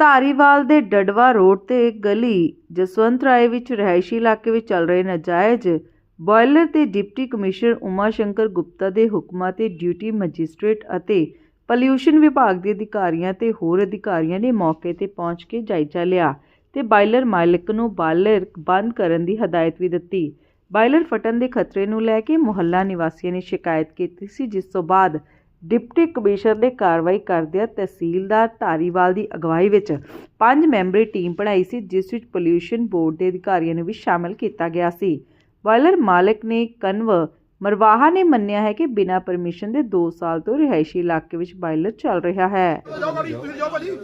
ਧਾਰੀਵਾਲ ਦੇ ਡਡਵਾ ਰੋਡ ਤੇ ਗਲੀ ਜਸਵੰਤ ਰਾਏ ਵਿੱਚ ਰਿਹਾਇਸ਼ੀ ਇਲਾਕੇ ਵਿੱਚ ਚੱਲ ਰਹੇ ਨਾਜਾਇਜ਼ ਬਾਇਲਰ ਤੇ ਡਿਪਟੀ ਕਮਿਸ਼ਨਰ ਉਮਾ ਸ਼ੰਕਰ ਗੁਪਤਾ ਦੇ ਹੁਕਮਾਂ ਤੇ ਡਿਊਟੀ ਮੈਜਿਸਟ੍ਰੇਟ ਅਤੇ ਪੋਲਿਊਸ਼ਨ ਵਿਭਾਗ ਦੇ ਅਧਿਕਾਰੀਆਂ ਤੇ ਹੋਰ ਅਧਿਕਾਰੀਆਂ ਨੇ ਮੌਕੇ ਤੇ ਪਹੁੰਚ ਕੇ ਜਾਇਜ਼ਾ ਲਿਆ ਤੇ ਬਾਇਲਰ ਮਾਲਕ ਨੂੰ ਬਾਇਲਰ ਬੰਦ ਕਰਨ ਦੀ ਹਦਾਇਤ ਵੀ ਦਿੱਤੀ। ਬਾਇਲਰ ਫਟਣ ਦੇ ਖਤਰੇ ਨੂੰ ਲੈ ਕੇ ਮੁਹੱਲਾ ਨਿਵਾਸੀਆਂ ਨੇ ਸ਼ਿਕਾਇਤ ਕੀਤੀ ਸੀ, ਜਿਸ ਤੋਂ ਬਾਅਦ ਡਿਪਟੀ ਕਮਿਸ਼ਨਰ ਨੇ ਕਾਰਵਾਈ ਕਰਦਿਆਂ ਤਹਿਸੀਲਦਾਰ ਧਾਰੀਵਾਲ ਦੀ ਅਗਵਾਈ ਵਿੱਚ ਪੰਜ ਮੈਂਬਰੀ ਟੀਮ ਬਣਾਈ ਸੀ ਜਿਸ ਵਿੱਚ ਪੋਲਿਊਸ਼ਨ ਬੋਰਡ ਦੇ ਅਧਿਕਾਰੀਆਂ ਨੂੰ ਵੀ ਸ਼ਾਮਲ ਕੀਤਾ ਗਿਆ ਸੀ। ਬਾਇਲਰ ਮਾਲਕ ਨੇ ਕਨਵ ਮਰਵਾਹਾ ਨੇ ਮੰਨਿਆ ਹੈ ਕਿ ਬਿਨਾਂ ਪਰਮਿਸ਼ਨ ਦੇ 2 ਸਾਲ ਤੋਂ ਰਿਹਾਇਸ਼ੀ ਇਲਾਕੇ ਵਿੱਚ ਬਾਇਲਰ ਚੱਲ ਰਿਹਾ ਹੈ। ਜਾਓ ਭਾਜੀ ਤੁਸੀਂ ਜਾਓ ਭਾਜੀ।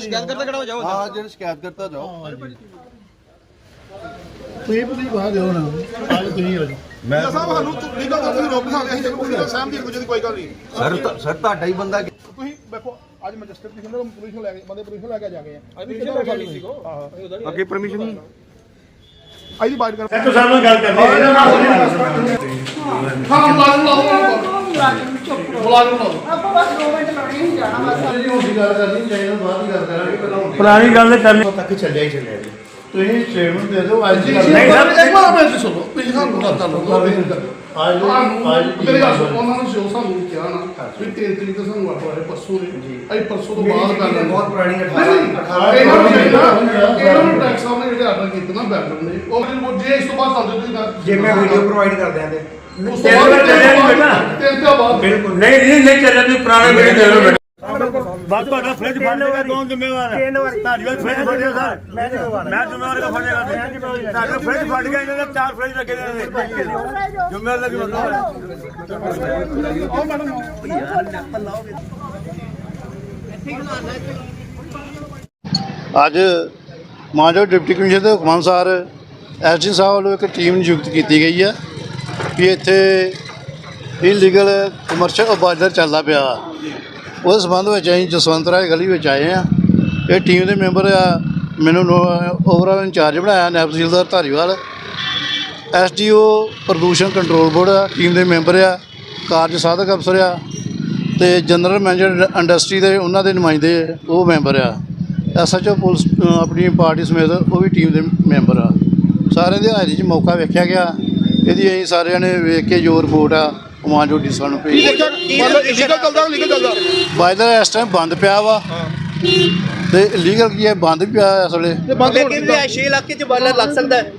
ਸ਼ਿਕਾਇਤ ਕਰਤਾ ਖੜਾ ਹੋ ਜਾਓ ਹਾਂ ਜਿਹੜੇ ਸ਼ਿਕਾਇਤ ਕਰਤਾ ਜਾਓ। ਤੁਸੀਂ ਤੁਸੀਂ ਬਾਹਰ ਜਾਓ ਨਾ। ਤੁਸੀਂ ਆ ਜਾਓ। ਮੈਂ ਸਾਹਿਬ ਸਾਨੂੰ ਲੀਗਲ ਤੁਸੀਂ ਰੋਕ ਨਹੀਂ ਸਕਦੇ ਅਸੀਂ ਤੈਨੂੰ ਲੀਗਲ ਸਹਿਮ ਦੀ ਕੋਈ ਗੱਲ ਨਹੀਂ। ਸਰ ਸਰ ਤੁਹਾਡਾ ਹੀ ਬੰਦਾ ਤੁਸੀਂ ਦੇਖੋ ਅੱਜ ਮੈਜਿਸਟਰੇਟ ਦੀ ਕਹਿੰਦੇ ਪੁਲਿਸ ਨੂੰ ਲੈ ਕੇ ਬੰਦੇ ਪੁਲਿਸ ਨੂੰ ਲੈ ਕੇ ਜਾ ਗਏ ਆ। ਅੱਜ ਕੇ ਸੀਗੋ ਅੱਗੇ ਪਰਮਿਸ਼ਨ ਨਹੀਂ। ਅੱਜ ਦੀ ਬਾਈਟ ਕਰ। ਇੱਕ ਸਾਹਿਬ ਨਾਲ ਗੱਲ ਕਰਨੀ ਹੈ। ਹਾਂ ਮੁਲਾਜ਼ਮ ਲਾਓ ਮੁਲਾਜ਼ਮ ਲਾਓ ਆਪਾਂ ਬਸ 2 ਮਿੰਟ ਲਾਉਣੇ ਹੀ ਜਾਣਾ ਬਸ ਹੁਣ ਗੱਲ ਕਰਨੀ ਚਾਹੀਦਾ ਬਾਅਦ ਦੀ ਗੱਲ ਕਰਾਂਗੇ ਪਹਿਲਾਂ ਪੁਰਾਣੀ ਗੱਲ ਕਰਨੀ ਤੱਕ ਚੱਲਿਆ ਹੀ ਚੱਲਿਆ ਜੀ। ਤੁਸੀਂ ਸਟੇਟਮੈਂਟ ਦੇ ਦਿਓ ਅੱਜ ਦੀ ਗੱਲ ਨਹੀਂ ਸਰ ਇੱਕ ਵਾਰ ਮੈਂ ਸੁਣੋ ਤੁਸੀਂ ਸਾਨੂੰ ਦੱਸਦਾ ਲਓ ਅੱਜ ਨੂੰ ਅੱਜ ਮੇਰੀ ਗੱਲ ਸੁਣੋ ਉਹਨਾਂ ਨੂੰ ਜੋ ਸਾਨੂੰ ਕਿਹਾ ਨਾ ਵੀ 3 ਤਰੀਕ ਤੋਂ ਸਾਨੂੰ ਆਟੋ ਆਏ ਪਰਸੋਂ ਨੇ ਅਸੀਂ ਪਰਸੋਂ ਤੋਂ ਬਾਅਦ ਕਰ ਲੈਂਦੇ ਬਹੁਤ ਪੁਰਾਣੀ ਹੈ, ਨਹੀਂ, ਨਹੀਂ, 18 ਇਹਨਾਂ ਨੂੰ ਚਾਹੀਦਾ ਇਹਨਾਂ ਨੂੰ ਟੈਕਸ ਸਾਹਿਬ ਨੇ ਜਿਹੜੇ ਆਰਡਰ ਕੀਤੇ ਨਾ ਬੈਕਗ੍ਰਾਉਂਡ ਨੇ ਉਹ ਜੇ ਇਸ ਤੋਂ ਬਾਅਦ ਸਾਨੂੰ ਤੁਸੀਂ ਨਾ- ਜੇ ਮੈਂ ਵੀਡੀਓ ਪ੍ਰੋਵਾਈਡ ਕਰ ਦਿਆਂ ਤੇ। ਉਸ ਤੋਂ ਤਿੰਨ ਬਾਅਦ ਵਾਰ ਚੱਲਿਆ ਨੀ ਬੇਟਾ। ਤਿੰਨ ਤੋਂ ਬਾਅਦ ਬਿਲਕੁਲ। ਨਹੀਂ ਨਹੀਂ ਨਹੀਂ ਚੱਲਿਆ ਤੁਸੀਂ ਪੁਰਾਣੇ ਮੇਰੇ ਦੇ ਲੋ ਬਾਤ ਤੁਹਾਡਾ ਫ੍ਰਿਜ ਫੜ ਲੇਗਾ ਕੌਣ ਜ਼ਿੰਮੇਵਾਰ ਹੈ ਤਿੰਨ ਵਾਰ? ਤੁਹਾਡੀ ਵਾਰ ਫ੍ਰਿਜ ਫੜਿਆ ਸਰ। ਮੈਂ ਜ਼ਿੰਮੇਵਾਰ ਮੈਂ ਜ਼ਿੰਮੇਵਾਰ ਕੋ ਫੜੇਗਾ ਤੁਹਾਡਾ ਫ੍ਰਿਜ ਫੜ ਗਿਆ ਇਹਨਾਂ ਦੇ ਚਾਰ ਫ੍ਰਿਜ ਲੱਗੇ ਨੇ। ਜ਼ਿੰਮੇਵਾਰ ਲੱਗੀ ਮਤਲਬ ਅੱਜ ਮਾਨਯੋਗ ਡਿਪਟੀ ਕਮਿਸ਼ਨਰ ਦੇ ਹੁਕਮ ਅਨੁਸਾਰ ਐਸਡੀ ਸਾਹਿਬ ਵੱਲੋਂ ਇੱਕ ਟੀਮ ਨਿਯੁਕਤ ਕੀਤੀ ਗਈ ਹੈ ਕਿ ਇੱਥੇ ਇਲੀਗਲ ਕਮਰਸ਼ੀਅਲ ਅਬਾਜ਼ਰ ਚੱਲਦਾ ਪਿਆ। ਉਹਦੇ ਸੰਬੰਧ ਵਿੱਚ ਅਸੀਂ ਜਸਵੰਤ ਰਾਏ ਗਲੀ ਵਿੱਚ ਆਏ ਆ ਇਹ ਟੀਮ ਦੇ ਮੈਂਬਰ ਆ। ਮੈਨੂੰ ਓਵਰਆਲ ਇੰਚਾਰਜ ਬਣਾਇਆ ਨਾਇਬ ਤਹਿਸੀਲਦਾਰ ਧਾਰੀਵਾਲ। ਐਸਡੀਓ ਪ੍ਰਦੂਸ਼ਣ ਕੰਟਰੋਲ ਬੋਰਡ ਆ ਟੀਮ ਦੇ ਮੈਂਬਰ ਆ, ਕਾਰਜ ਸਾਧਕ ਅਫਸਰ ਆ ਤੇ ਜਨਰਲ ਮੈਨੇਜਰ ਇੰਡਸਟਰੀ ਦੇ ਉਹਨਾਂ ਦੇ ਨੁਮਾਇੰਦੇ ਉਹ ਮੈਂਬਰ ਆ। ਐਸਐਚਓ ਪੁਲਿਸ ਆਪਣੀ ਪਾਰਟੀ ਸਮੇਤ ਉਹ ਵੀ ਟੀਮ ਦੇ ਮੈਂਬਰ ਆ। ਸਾਰਿਆਂ ਦੇ ਹਾਜ਼ਰੀ 'ਚ ਮੌਕਾ ਵੇਖਿਆ ਗਿਆ। ਇਹਦੀ ਅਸੀਂ ਸਾਰਿਆਂ ਨੇ ਵੇਖ ਕੇ ਜੋ ਰਿਪੋਰਟ ਆ ਕਮਾਂਡੋ ਡੀ ਸਾਨੂੰ ਕੀ ਭੇਜੀ। ਦੇਖਿਆ? ਮਤਲਬ ਇਲੀਗਲ ਚੱਲਦਾ ਲੀਗਲ ਚੱਲਦਾ। ਬਾਇਦਰ ਇਸ ਟਾਈਮ ਬੰਦ ਪਿਆ ਵਾ। ਤੇ ਲੀਗਲ ਕੀ ਹੈ? ਬੰਦ ਵੀ ਪਿਆ ਇਸ ਵੇਲੇ। ਇਹ ਬੰਦ ਹੋਣ ਲੇਕਿਨ ਰਿਹਾਇਸ਼ੀ ਇਲਾਕੇ 'ਚ ਬਾਲਰ ਲੱਗ ਸਕਦਾ ਹੈ।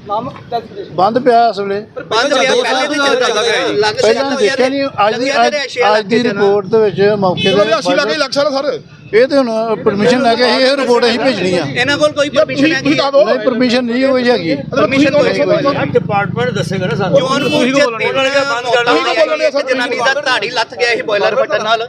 ਬੰਦ ਪਿਆ ਇਸ ਵੇਲੇ। ਬੰਦ ਪਿਆ ਪਹਿਲੇ ਵੀ ਚੱਲਦਾ ਪਿਆ ਲੱਗ ਪਹਿਲਾਂ ਦੇਖਿਆ ਨਹੀਂ ਅੱਜ ਦੀ ਅੱਜ- ਅੱਜ ਦੀ ਰਿਪੋਰਟ ਦੇ ਵਿੱਚ ਮੌਕੇ ਵੀ ਅੱਛੀ ਲੱਗੇ ਤੇ ਲੱਗ ਸਕਦਾ ਸਰ। ਇਹ ਤੇ ਹੁਣ ਪਰਮਿਸ਼ਨ ਲੈ ਕੇ ਅਸੀਂ ਇਹ ਰਿਪੋਰਟ ਅਸੀਂ ਭੇਜਣੀ ਆ। ਇਹਨਾਂ ਕੋਲ ਕੋਈ ਪਰਮਿਸ਼ਨ ਹੈ ਤੁਸੀਂ ਦੱਸ। ਦਿਓ ਨਹੀਂ ਪਰਮਿਸ਼ਨ ਨਹੀਂ ਹੋਈ ਹੈਗੀ। ਪਰਮਿਸ਼ਨ ਦੱਸੋ ਭਾਈ। ਡਿਪਾਰਟਮੈਂਟ ਦੱਸੇਗਾ ਨਾ ਸਾਨੂੰ। ਜੋਨਪੁਰ ਚ ਤਿੰਨ ਜਨਾਨੀ ਦਾ ਧਾੜੀ ਲੱਥ ਗਿਆ ਇਹ ਬੋਇਲਰ ਫਟਣ ਨਾਲ।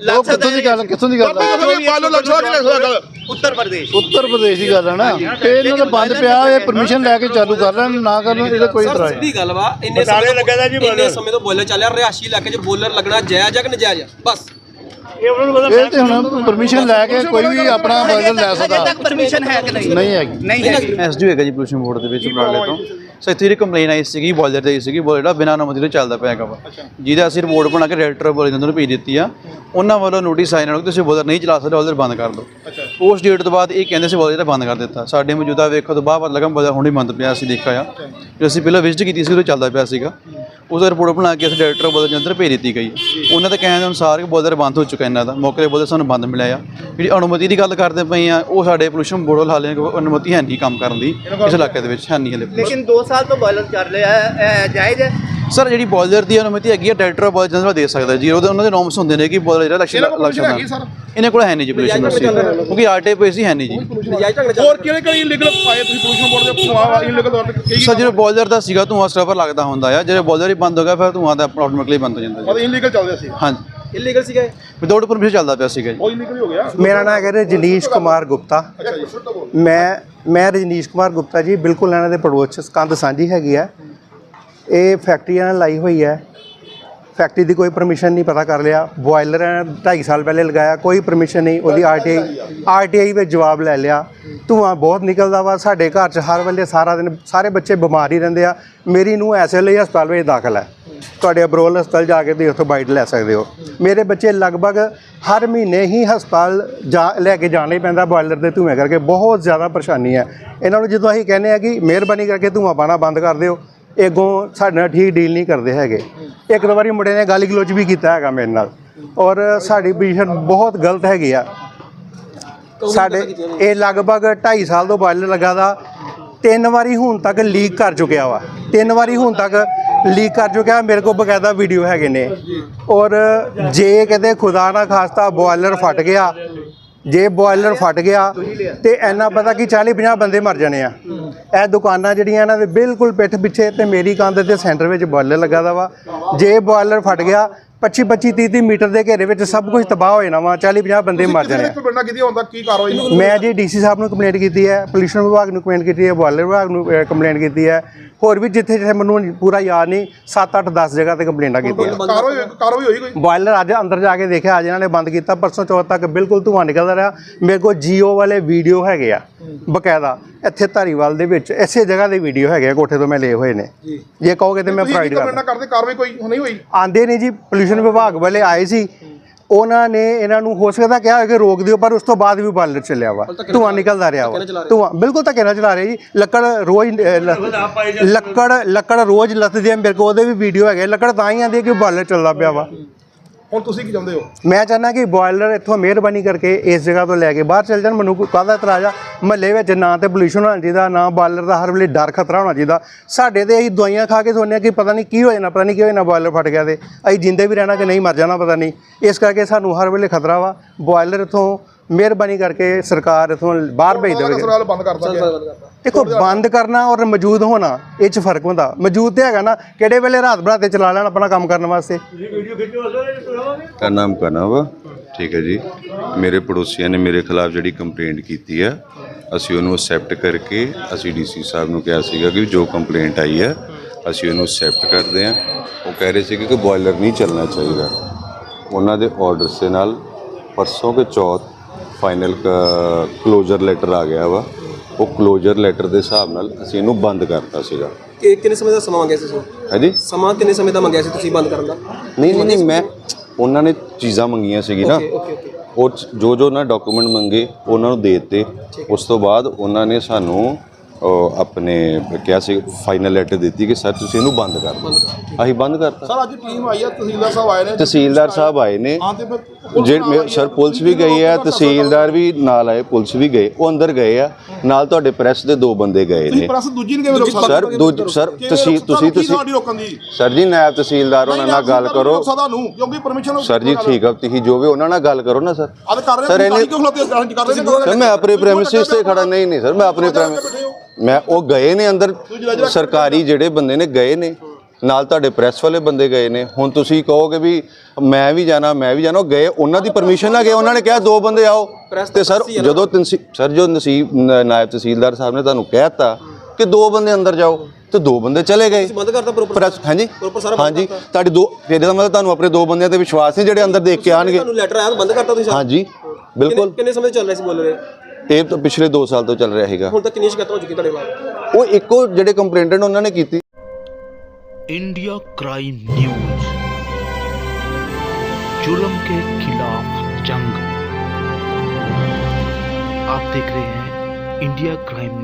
ਉਹ ਕਿੱਥੋਂ ਦੀ ਗੱਲ ਕਿੱਥੋਂ ਦੀ ਗੱਲ ਆ? ਬਾਲੋ ਸਕਦਾ ਨਹੀਂ ਲੱਗ ਸਕਦਾ ਉੱਤਰ ਪ੍ਰਦੇਸ਼। ਉੱਤਰ ਪ੍ਰਦੇਸ਼ ਦੀ ਗੱਲ ਆ ਨਾ। ਤੇ ਇਹਨਾਂ ਦਾ ਬੰਦ ਪਿਆ ਇਹ ਪਰਮਿਸ਼ਨ ਲੈ ਕੇ ਚਾਲੂ ਕਰ ਲੈਣ ਨਾ ਕਰਨ ਇਹਦਾ ਕੋਈ ਇਤਰਾਜ਼ ਨਹੀਂ। ਸਿੱਧੀ ਗੱਲ ਵਾ ਇੰਨੇ ਬਟਾਲੇ ਸਮੇਂ ਤੋਂ- ਲੱਗਾ ਦਾ ਜੀ ਬੋਲਰ। ਇੰਨੇ ਸਮੇਂ ਤੋਂ ਬੋਲਰ ਚੱਲਿਆ ਰਿਹਾਸ਼ੀ ਇਲਾਕੇ 'ਚ ਬੋਲਰ ਲੱਗਣਾ ਜਾਇਜ਼ ਆ ਕਿ ਨਜਾਇਜ਼ ਆ? ਬਸ। ਇਹ ਉਹਨਾਂ ਨੂੰ ਪਤਾ ਇਹ ਤੇ ਹੁਣ ਪਰਮਿਸ਼ਨ ਲੈ ਕੇ ਕੋਈ ਵੀ ਆਪਣਾ ਬਦਲ ਲੈ ਸਕਦਾ। ਤੱਕ ਪਰਮਿਸ਼ਨ ਹੈ ਕਿ ਨਹੀਂ? ਨਹੀਂ ਹੈਗੀ। ਨਹੀਂ ਹੈ ਐਸਡੀਓ ਹੈਗਾ ਜੀ ਪੋਲੂਸ਼ਨ ਬੋਰਡ ਦੇ ਵਿੱਚ ਬਰਾਲੇ ਤੋਂ। ਸੋ ਇੱਥੇ ਜਿਹੜੀ ਕੰਪਲੇਨ ਆਈ ਸੀਗੀ ਬੋਇਲਰ ਦੀ ਸੀਗੀ ਬੋਇਲਰ ਜਿਹੜਾ ਬਿਨਾਂ ਅਨੁਮਤੀ ਤੋਂ ਚੱਲਦਾ ਪਿਆ ਹੈਗਾ ਵਾ। ਜਿਹਦਾ ਅਸੀਂ ਰਿਪੋਰਟ ਬਣਾ ਕੇ ਡਾਇਰੈਕਟਰ ਬੋਲੇ ਨੂੰ ਭੇਜ ਦਿੱਤੀ ਆ। ਉਹਨਾਂ ਵੱਲੋਂ ਨੋਟਿਸ ਆਇਆ ਨਾਲ ਕਿ ਤੁਸੀਂ ਬੋਇਲਰ ਨਹੀਂ ਚਲਾ ਸਕਦੇ ਬੋਇਲਰ ਬੰਦ ਕਰ ਦਿਓ। ਉਸ ਡੇਟ ਤੋਂ ਬਾਅਦ ਇਹ ਕਹਿੰਦੇ ਸੀ ਬੋਇਲਰ ਜਿਹੜਾ ਬੰਦ ਕਰ ਦਿੱਤਾ। ਸਾਡੇ ਮੌਜੂਦਾ ਵੇਖੋ ਤੋਂ ਬਾਅਦ ਪਤਾ ਲੱਗਾ ਬੋਇਲਰ ਹੁਣੇ ਬੰਦ ਪਿਆ ਅਸੀਂ ਦੇਖਿਆ ਆ। ਜੋ ਅਸੀਂ ਪਹਿਲਾਂ ਵਿਜ਼ਿਟ ਕੀਤੀ ਸੀ ਉਹ ਚੱਲਦਾ ਪਿਆ ਸੀਗਾ। ਉਹਦਾ ਰਿਪੋਰਟ ਬਣਾ ਕੇ ਅਸੀਂ ਡਾਇਰੈਕਟਰ ਬੋਇਲਰ ਜੰਤਰ ਭੇਜ ਦਿੱਤੀ ਗਈ। ਉਹਨਾਂ ਦੇ ਕਹਿਣ ਦੇ ਅਨੁਸਾਰ ਕਿ ਬੋਇਲਰ ਬੰਦ ਹੋ ਚੁੱਕਾ ਇਹਨਾਂ ਦਾ। ਮੌਕੇ ਤੇ ਬੋਇਲਰ ਸਾਨੂੰ ਬੰਦ ਮਿਲਿਆ ਆ। ਜਿਹੜੀ ਅਨੁਮਤੀ ਦੀ ਗੱਲ ਕਰਦੇ ਪਏ ਆ, ਉਹ ਸਾਡੇ ਪੋਲੂਸ਼ਨ ਬੋਰਡ ਵੱਲ ਹਾਲੇ ਅਨੁਮਤੀ ਹੈ ਨਹੀਂ ਕੰਮ ਕਰਨ ਦੀ, ਇਸ ਇਲਾਕੇ ਦੇ ਵਿੱਚ ਹੈ ਨਹੀਂ ਹਲੇ ਲੇਕਿਨ 2 ਸਾਲ ਤੋਂ ਬੋਇਲਰ ਚੱਲ ਰਿਹਾ ਹੈ ਜਾਇਜ਼ ਹੈ? ਸਰ ਜਿਹੜੀ ਬੋਇਲਰ ਦੀ ਅਨੁਮਤੀ ਹੈਗੀ ਹੈ ਡਾਇਰੈਕਟਰ ਆਫ ਬੋਇਲਰ ਜਨਰਲ ਦੇ ਸਕਦਾ ਜੀ। ਉਹਦੇ ਉਹਨਾਂ ਦੇ ਨੋਰਮਸ ਹੁੰਦੇ ਨੇ ਕਿ ਬੋਇਲਰ ਜਿਹੜਾ ਹੈਗੀ ਸਰ। ਇਹਨਾਂ ਕੋਲ ਹੈ ਨਹੀਂ ਜੀ ਪੋਲੂਸ਼ਨ ਕਿਉਂਕਿ ਆਰਟੀਏ ਪੇ ਸੀ ਹੈ ਨਹੀਂ ਜੀ। ਹੋਰ ਕਿਹੜੇ ਕਿਹੜੇ ਇਲੀਗਲ ਪਾਏ ਤੁਸੀਂ ਪੋਲੂਸ਼ਨ ਬੋਰਡ ਦੇ ਧੂਆ ਇਲੀਗਲ ਤੌਰ ਤੇ ਸਰ ਜਿਹੜਾ ਬੋਇਲਰ ਦਾ ਸੀਗਾ ਧੂਆਂ ਸਟਰਬਰ ਲੱਗਦਾ ਹੁੰਦਾ ਆ। ਜਿਹੜੇ ਬੋਇਲਰ ਹੀ ਬੰਦ ਹੋ ਗਿਆ ਫਿਰ ਧੂਆਂ ਦਾ ਆਟੋਮੈਟਿਕਲੀ ਬੰਦ ਹੋ ਜਾਂਦਾ ਮਤਲਬ ਇਲੀਗਲ ਚੱਲਦੇ ਸੀ। ਜੀ ਹਾਂਜੀ। ਇਲੀਗਲ ਸੀਗਾ ਇਹ? ਵਿਦਆਊਟ ਪਰਮਿਸ਼ਨ ਚੱਲਦਾ ਪਿਆ ਸੀਗਾ ਜੀ। ਉਹ ਇਲੀਗਲ ਹੋ ਗਿਆ? ਮੇਰਾ ਨਾਮ ਹੈਗਾ ਰਜਨੀਸ਼ ਕੁਮਾਰ ਗੁਪਤਾ। ਜੀ। ਮੈਂ ਮੈਂ ਰਜਨੀਸ਼ ਕੁਮਾਰ ਗੁਪਤਾ ਜੀ ਬਿਲਕੁਲ ਇਹਨਾਂ ਦੇ ਪੜੋਸ 'ਚ ਕੰਧ ਸਾਂਝੀ ਹੈਗੀ ਹੈ ਇਹ ਫੈਕਟਰੀ ਇਹਨਾਂ ਲਾਈ ਹੋਈ ਹੈ। ਫੈਕਟਰੀ ਦੀ ਕੋਈ ਪਰਮਿਸ਼ਨ ਨਹੀਂ ਪਤਾ ਕਰ ਲਿਆ। ਬੋਇਲਰ 2.5 ਸਾਲ ਪਹਿਲੇ ਲਗਾਇਆ, ਕੋਈ ਪਰਮਿਸ਼ਨ ਨਹੀਂ। ਉਹਦੀ ਆਰਟੀਆਈ ਆਰਟੀਆਈ ਵਿੱਚ ਜਵਾਬ ਲੈ ਲਿਆ। ਧੂਆਂ ਬਹੁਤ ਨਿਕਲਦਾ ਵਾ। ਸਾਡੇ ਘਰ 'ਚ ਹਰ ਵੇਲੇ ਸਾਰਾ ਦਿਨ ਸਾਰੇ ਬੱਚੇ ਬਿਮਾਰ ਹੀ ਰਹਿੰਦੇ ਆ। ਮੇਰੀ ਨੂੰ ਐਸੇ ਲਈ ਹਸਪਤਾਲ ਵਿੱਚ ਦਾਖਲ ਹੈ। ਤੁਹਾਡੇ ਅਬਰੋਲ ਹਸਪਤਾਲ ਜਾ ਕੇ ਤੁਸੀਂ ਉੱਥੋਂ ਬਾਈਟ ਲੈ ਸਕਦੇ ਹੋ। ਮੇਰੇ ਬੱਚੇ ਲਗਭਗ ਹਰ ਮਹੀਨੇ ਹੀ ਹਸਪਤਾਲ ਜਾ, ਲੈ ਕੇ ਜਾਣਾ ਹੀ ਪੈਂਦਾ ਬੋਇਲਰ ਦੇ ਧੂਏ ਕਰਕੇ। ਬਹੁਤ ਜ਼ਿਆਦਾ ਪਰੇਸ਼ਾਨੀ ਹੈ। ਇਹਨਾਂ ਨੂੰ ਜਦੋਂ ਅਸੀਂ ਕਹਿੰਦੇ ਆ ਕਿ ਮਿਹਰਬਾਨੀ ਕਰਕੇ ਧੂੰਆਂ ਪਾਣਾ ਬੰਦ ਕਰ ਦਿਓ। ਅੱਗੋਂ ਸਾਡੇ ਨਾਲ ਠੀਕ ਡੀਲ ਨਹੀਂ ਕਰਦੇ ਹੈਗੇ। ਇੱਕ ਦੋ ਵਾਰੀ ਮੁੰਡੇ ਨੇ ਗਾਲੀ ਗਲੋਚ ਵੀ ਕੀਤਾ ਹੈਗਾ ਮੇਰੇ ਨਾਲ। ਔਰ ਸਾਡੀ ਪੋਜੀਸ਼ਨ ਬਹੁਤ ਗਲਤ ਹੈਗੀ ਆ। ਸਾਡੇ ਇਹ ਲਗਭਗ 2.5 ਸਾਲ ਤੋਂ ਬਾਇਲਰ ਲੱਗਾ ਦਾ। ਤਿੰਨ ਵਾਰੀ ਹੁਣ ਤੱਕ ਲੀਕ ਕਰ ਚੁੱਕਿਆ ਵਾ। ਤਿੰਨ ਵਾਰੀ ਹੁਣ ਤੱਕ ਲੀਕ ਕਰ ਚੁੱਕਿਆ। ਮੇਰੇ ਕੋਲ ਬਕਾਇਦਾ ਵੀਡੀਓ ਹੈਗੇ ਨੇ। ਔਰ ਜੇ ਕਿਤੇ ਖੁਦਾ ਨਾ ਖਾਸਤਾ ਬੋਇਲਰ ਫਟ ਗਿਆ ਜੇ ਬੋਇਲਰ ਫਟ ਗਿਆ ਤੇ ਇੰਨਾ ਪਤਾ ਕਿ 40 50 ਬੰਦੇ ਮਰ ਜਾਣੇ ਆ। ਇਹ ਦੁਕਾਨਾਂ ਜਿਹੜੀਆਂ ਇਹਨਾਂ ਦੇ ਬਿਲਕੁਲ ਪਿੱਠ ਪਿੱਛੇ ਤੇ ਮੇਰੀ ਕੰਧ ਦੇ ਸੈਂਟਰ ਵਿੱਚ ਬੋਇਲਰ ਲੱਗਾ ਦਾ ਵਾ। ਜੇ ਬੋਇਲਰ ਫਟ ਗਿਆ 25 25 30 30 ਮੀਟਰ ਦੇ ਘੇਰੇ ਵਿੱਚ ਸਭ ਕੁਝ ਤਬਾਹ ਹੋ ਜਾਣਾ ਵਾ 40 50 ਬੰਦੇ ਮਰ ਜਾਣੇ ਆ। ਪਿੰਡਾਂ ਕੀਤੀ ਹੁੰਦਾ ਕੀ ਕਾਰਵਾਈ ਮੈਂ ਜੀ ਡੀਸੀ ਸਾਹਿਬ ਨੂੰ ਕੰਪਲੇਂਟ ਕੀਤੀ ਹੈ ਪੋਲਿਊਸ਼ਨ ਵਿਭਾਗ ਨੂੰ ਕੰਪਲੇਂਟ ਕੀਤੀ ਹੈ ਬੋਇਲਰ ਵਿਭਾਗ ਨੂੰ ਕੰਪਲੇਂਟ ਕੀਤੀ ਹੈ। ਹੋਰ ਵੀ ਜਿੱਥੇ ਜਿੱਥੇ ਮੈਨੂੰ ਪੂਰਾ ਯਾਦ ਨਹੀਂ 7 8 10 ਜਗ੍ਹਾ ਤੇ ਕੰਪਲੇਂਟਾਂ ਕੀਤੀਆਂ। ਕਾਰਵਾਈ ਕਾਰਵਾਈ ਹੋਈ ਕੋਈ? ਬੋਇਲਰ ਅੱਜ ਅੰਦਰ ਜਾ ਕੇ ਦੇਖਿਆ ਅੱਜ ਇਹਨਾਂ ਨੇ ਬੰਦ ਕੀਤਾ ਪਰਸੋਂ ਚੌਥ ਤੱਕ ਬਿਲਕੁਲ ਧੂੰਆਂ ਨਿਕਲਦਾ ਰਿਹਾ। ਮੇਰੇ ਕੋਲ ਜੀਓ ਵਾਲੇ ਵੀਡੀਓ ਹੈਗੇ ਆ ਬਕਾਇਦਾ। ਇੱਥੇ ਧਾਰੀਵਾਲ ਦੇ ਵਿੱਚ ਇਸੇ ਜਗ੍ਹਾ ਦੇ ਵੀਡੀਓ ਹੈਗੇ ਆ ਕੋਠੇ ਤੋਂ ਮੈਂ ਲਏ ਹੋਏ ਨੇ। ਜੇ। ਕਹੋਗੇ ਤੇ ਮੈਂ ਪ੍ਰੋਵਾਈਡ ਕਰ ਕਰਦੇ। ਕਾਰਵਾਈ ਕੋਈ ਨਹੀਂ ਹੋਈ? ਆਂਦੇ ਨੇ ਜੀ ਪੋਲਿਊਸ਼ਨ ਵਿਭਾਗ ਵਾਲੇ ਆਏ ਸੀ। ਉਹਨਾਂ ਨੇ ਇਹਨਾਂ ਨੂੰ ਹੋ ਸਕਦਾ ਕਿਹਾ ਹੋਇਆ ਕਿ ਰੋਕ ਦਿਓ ਪਰ ਉਸ ਤੋਂ ਬਾਅਦ ਵੀ ਬਾਲਰ ਚੱਲਿਆ ਵਾ। ਧੂੰਆਂ ਨਿਕਲਦਾ ਰਿਹਾ ਵਾ। ਧੂੰਆਂ ਬਿਲਕੁਲ ਧੱਕੇ ਨਾਲ ਚਲਾ ਰਹੇ ਜੀ। ਲੱਕੜ ਰੋਜ਼ ਲੱਕੜ ਲੱਕੜ ਰੋਜ਼ ਲੱਥਦੀ ਹੈ ਮੇਰੇ ਕੋਲ ਉਹਦੇ ਵੀ ਵੀਡੀਓ ਹੈਗੇ ਲੱਕੜ ਤਾਂ ਹੀ ਆਂਦੀ ਹੈ ਕਿ ਬਾਲਰ ਚੱਲਦਾ ਪਿਆ ਵਾ। ਹੁਣ ਤੁਸੀਂ ਕੀ ਚਾਹੁੰਦੇ ਹੋ? ਮੈਂ ਚਾਹੁੰਦਾ ਕਿ ਬੋਇਲਰ ਇੱਥੋਂ ਮਿਹਰਬਾਨੀ ਕਰਕੇ ਇਸ ਜਗ੍ਹਾ ਤੋਂ ਲੈ ਕੇ ਬਾਹਰ ਚੱਲ ਜਾਣ। ਮੈਨੂੰ ਕੋਈ ਕਾਹਦਾ ਇਤਰਾਜ਼ ਆ? ਮਹੱਲੇ ਵਿੱਚ ਨਾ ਤੇ ਪੋਲੂਸ਼ਨ ਹੋਣਾ ਚਾਹੀਦਾ, ਨਾ ਬਾਇਲਰ ਦਾ ਹਰ ਵੇਲੇ ਡਰ ਖਤਰਾ ਹੋਣਾ ਚਾਹੀਦਾ। ਸਾਡੇ ਤੇ ਅਸੀਂ ਦਵਾਈਆਂ ਖਾ ਕੇ ਸੋਚਦੇ ਹਾਂ ਕਿ ਪਤਾ ਨਹੀਂ ਕੀ ਹੋ ਜਾਣਾ, ਪਤਾ ਨਹੀਂ ਕੀ ਹੋ ਜਾਣਾ ਬੋਇਲਰ ਫਟ ਗਿਆ ਤੇ। ਅਸੀਂ ਜਿੰਦੇ ਵੀ ਰਹਿਣਾ ਕਿ ਨਹੀਂ, ਮਰ ਜਾਣਾ, ਪਤਾ ਨਹੀਂ। ਇਸ ਕਰਕੇ ਸਾਨੂੰ ਹਰ ਵੇਲੇ ਖਤਰਾ ਵਾ। ਬੋਇਲਰ ਇੱਥੋਂ ਮਿਹਰਬਾਨੀ ਕਰਕੇ ਸਰਕਾਰ ਇੱਥੋਂ ਬਾਹਰ ਭੇਜ ਦੇਵੇ ਕਸਰਾਲ ਬੰਦ ਕਰਤਾ ਗਿਆ ਦੇਖੋ ਬੰਦ ਕਰਨਾ ਔਰ ਮੌਜੂਦ ਹੋਣਾ ਇਹ ਚ ਫ਼ਰਕ ਹੁੰਦਾ। ਮੌਜੂਦ ਤੇ ਹੈਗਾ ਨਾ ਕਿਹੜੇ ਵੇਲੇ ਰਾਤ ਬਰਾਤੇ ਚਲਾ ਲੈਣ ਆਪਣਾ ਕੰਮ ਕਰਨ ਵਾਸਤੇ? ਦਾ ਨਾਮ ਕਨਵ ਠੀਕ ਹੈ ਜੀ। ਮੇਰੇ ਪੜੋਸੀਆਂ ਨੇ ਮੇਰੇ ਖਿਲਾਫ ਜਿਹੜੀ ਕੰਪਲੇਂਟ ਕੀਤੀ ਹੈ ਅਸੀਂ ਉਹਨੂੰ ਅਸੈਪਟ ਕਰਕੇ ਅਸੀਂ ਡੀਸੀ ਸਾਹਿਬ ਨੂੰ ਕਿਹਾ ਸੀਗਾ ਕਿ ਜੋ ਕੰਪਲੇਂਟ ਆਈ ਹੈ ਅਸੀਂ ਉਹਨੂੰ ਅਸੈਪਟ ਕਰਦੇ ਹਾਂ। ਉਹ ਕਹਿ ਰਹੇ ਸੀਗੇ ਕਿ ਬੋਇਲਰ ਨਹੀਂ ਚੱਲਣਾ ਚਾਹੀਦਾ। ਉਹਨਾਂ ਦੇ ਆਰਡਰਸ ਦੇ ਨਾਲ ਪਰਸੋਂ ਕੇ ਚੌਥ ਫਾਈਨਲ ਕਲੋਜ਼ਰ ਲੈਟਰ ਆ ਗਿਆ ਵਾ। ਉਹ ਕਲੋਜ਼ਰ ਲੈਟਰ ਦੇ ਹਿਸਾਬ ਨਾਲ ਅਸੀਂ ਇਹਨੂੰ ਬੰਦ ਕਰਤਾ ਸੀਗਾ। ਕਿ ਕਿੰਨੇ ਸਮੇਂ ਦਾ ਸਮਾਂ ਮੰਗਿਆ ਸੀ ਤੁਸੀਂ? ਹੈ ਜੀ ਸਮਾਂ ਕਿੰਨੇ ਸਮੇਂ ਦਾ ਮੰਗਿਆ ਸੀ ਤੁਸੀਂ ਬੰਦ ਕਰਨ ਦਾ? ਨਹੀਂ ਨਹੀਂ ਨਹੀਂ ਮੈਂ ਉਹਨਾਂ ਨੇ ਚੀਜ਼ਾਂ ਮੰਗੀਆਂ ਸੀਗੀ ਨਾ। ਓਕੇ ਓਕੇ ਉਹ ਜੋ ਜੋ ਨਾ ਡਾਕੂਮੈਂਟ ਮੰਗੇ ਉਹਨਾਂ ਨੂੰ ਦੇ ਦਿੱਤੇ। ਉਸ ਤੋਂ ਬਾਅਦ ਉਹਨਾਂ ਨੇ ਸਾਨੂੰ ਆਪਣੇ ਕਿਹਾ ਸੀ ਫਾਈਨਲ ਲੈਟਰ ਦਿੱਤੀ ਕਿ ਸਰ ਤੁਸੀਂ ਇਹਨੂੰ ਬੰਦ ਕਰ ਦਿਓ। ਅਸੀਂ ਬੰਦ ਕਰਤਾ। ਸਰ ਅੱਜ ਟੀਮ ਆਈ ਆ ਤਹਿਸੀਲਦਾਰ ਸਾਹਿਬ ਆਏ ਨੇ। ਤਹਿਸੀਲਦਾਰ ਸਾਹਿਬ ਆਏ ਨੇ। ਹਾਂ ਤੇ ਫਿਰ ਜਿਹੜੇ ਸਰ ਪੁਲਿਸ ਵੀ ਗਈ ਹੈ ਤਹਿਸੀਲਦਾਰ ਵੀ ਨਾਲ ਆਏ ਪੁਲਿਸ ਵੀ ਗਏ ਉਹ ਅੰਦਰ ਗਏ ਆ। ਨਾਲ ਤੁਹਾਡੇ ਪ੍ਰੈਸ ਦੇ ਦੋ ਬੰਦੇ ਗਏ ਨੇ। ਪ੍ਰੈਸ ਦੂਜੀ ਨੂੰ ਕਿਵੇਂ ਰੋਕ ਸਕਦੇ ਸਰ ਸਰ ਤੁਸੀਂ ਤੁਸੀਂ ਤੁਸੀਂ ਰੋਕਣ ਸਰ ਜੀ ਨਾਇਬ ਤਹਿਸੀਲਦਾਰ ਉਹਨਾਂ ਨਾਲ ਗੱਲ ਕਰੋ। ਸਰ ਜੀ ਠੀਕ ਆ ਤੁਸੀਂ ਜੋ ਵੀ ਉਹਨਾਂ ਨਾਲ ਗੱਲ ਕਰੋ ਨਾ ਸਰ। ਸਰ ਮੈਂ ਆਪਣੇ ਪ੍ਰੈਮਿਸਿਸ ਤੇ ਖੜਾ ਨਹੀਂ ਨਹੀਂ ਸਰ ਮੈਂ ਆਪਣੇ ਪ੍ਰੈਮਿਸ ਮੈਂ ਉਹ ਗਏ ਨੇ ਅੰਦਰ ਸਰਕਾਰੀ ਜਿਹੜੇ ਬੰਦੇ ਨੇ ਗਏ ਨੇ ਨਾਲ ਤੁਹਾਡੇ ਪ੍ਰੈਸ ਵਾਲੇ ਬੰਦੇ ਗਏ ਨੇ। ਹੁਣ ਤੁਸੀਂ ਕਹੋਗੇ ਵੀ ਮੈਂ ਵੀ ਜਾਣਾ ਮੈਂ ਵੀ ਜਾਣਾ ਉਹ ਗਏ ਉਹਨਾਂ ਦੀ ਪਰਮਿਸ਼ਨ ਨਾਲ ਗਏ ਉਹਨਾਂ ਨੇ ਕਿਹਾ ਦੋ ਬੰਦੇ ਆਓ। ਤੇ ਸਰ ਜਦੋਂ। ਤਨਸੀ- ਸਰ ਜੋ ਨਸੀਬ ਨਾਇਬ ਤਹਿਸੀਲਦਾਰ ਸਾਹਿਬ ਨੇ ਤੁਹਾਨੂੰ ਕਹਿਤਾ ਕਿ ਦੋ ਬੰਦੇ ਅੰਦਰ ਜਾਓ ਤੇ ਦੋ ਬੰਦੇ ਚਲੇ ਗਏ। ਬੰਦ ਕਰਤਾ ਪ੍ਰੋਪਰ ਪ੍ਰੈਸ ਹਾਂਜੀ? ਸਾਰਾ ਹਾਂਜੀ। ਤੁਹਾਡੀ ਦੋ ਫਿਰ ਇਹਦਾ ਮਤਲਬ ਤੁਹਾਨੂੰ ਆਪਣੇ ਦੋ ਬੰਦਿਆਂ ਤੇ ਵਿਸ਼ਵਾਸ ਨਹੀਂ ਜਿਹੜੇ ਅੰਦਰ ਦੇਖ ਕੇ ਆਣਗੇ। ਤੁਹਾਨੂੰ ਲੈਟਰ ਆਇਆ ਤਾਂ ਬੰਦ ਕਰਤਾ ਤੁਸੀਂ? ਹਾਂਜੀ। ਬਿਲਕੁਲ। ਕਿੰਨੇ ਸਮੇਂ ਚੱਲ ਰਿਹਾ ਸੀ ਬੋਲ ਰਹੇ? ਇਹ ਤਾਂ ਪਿਛਲੇ 2 ਸਾਲ ਤੋਂ ਚੱਲ ਰਿਹਾ ਹੈਗਾ ਹੁਣ ਤੱਕ ਕਿੰਨੀ ਸ਼ਿਕਾਇਤਾਂ ਹੋ ਚੁੱਕੀ ਤੁਹਾਡੇ ਬਾਅਦ ਉਹ ਇੱਕੋ ਜਿਹੜੇ ਕੰਪਲੇਂਟਡ ਉਹਨਾਂ ਨੇ ਕੀਤੀ इंडिया क्राइम न्यूज जुल्म के खिलाफ जंग आप देख रहे हैं इंडिया क्राइम न्यूज